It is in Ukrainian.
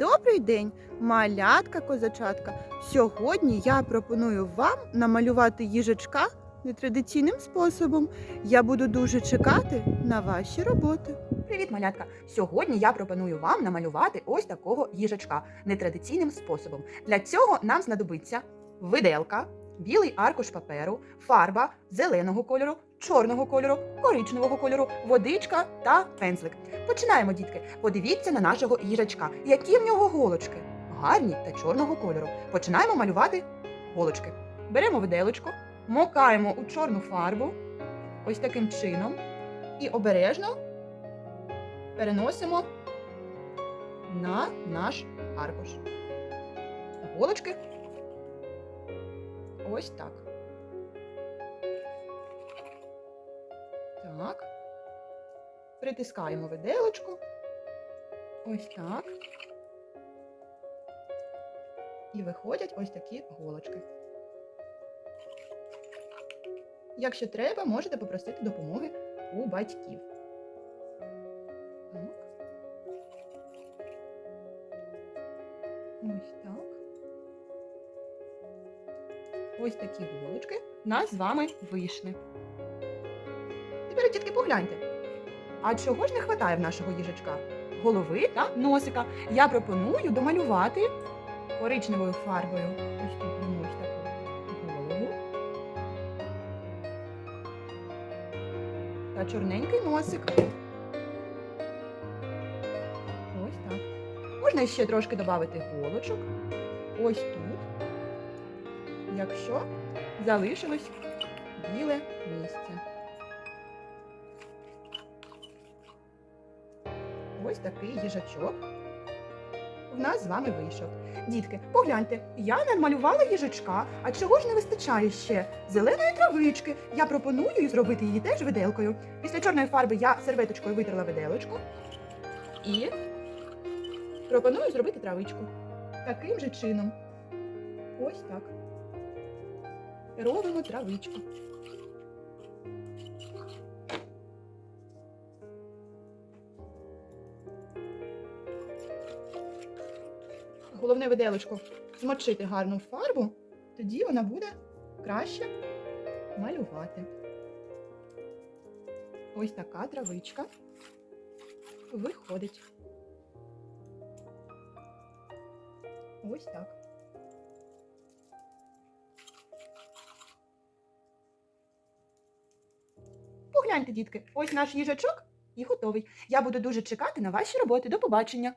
Добрий день, малятка козачатка. Сьогодні я пропоную вам намалювати їжачка нетрадиційним способом. Я буду дуже чекати на ваші роботи. Привіт, малятка! Сьогодні я пропоную вам намалювати ось такого їжачка нетрадиційним способом. Для цього нам знадобиться виделка, білий аркуш паперу, фарба зеленого кольору, чорного кольору, коричневого кольору, водичка та пензлик. Починаємо, дітки. Подивіться на нашого їжачка. Які в нього голочки? Гарні та чорного кольору. Починаємо малювати голочки. Беремо виделочку, мокаємо у чорну фарбу, ось таким чином, і обережно переносимо на наш аркуш. Голочки. Ось так. Так. Притискаємо виделочку. Ось так. І виходять ось такі голочки. Якщо треба, можете попросити допомоги у батьків. Так. Ось так. Ось такі голочки в нас з вами вийшли. Тепер, дітки, погляньте. А чого ж не вистачає в нашого їжачка? Голови та носика. Я пропоную домалювати коричневою фарбою. Ось тут ось таку голову. Та чорненький носик. Ось так. Можна ще трошки додати голочок. Ось тут. Якщо залишилось біле місце. Ось такий їжачок в нас з вами вийшов. Дітки, погляньте, я намалювала їжачка, а чого ж не вистачає ще? Зеленої травички. Я пропоную зробити її теж виделкою. Після чорної фарби я серветочкою витерла виделочку і пропоную зробити травичку. Таким же чином. Ось так. Робимо травичку. Головне виделочку змочити гарну фарбу, тоді вона буде краще малювати. Ось така травичка виходить. Ось так. Погляньте, дітки, ось наш їжачок і готовий. Я буду дуже чекати на ваші роботи. До побачення!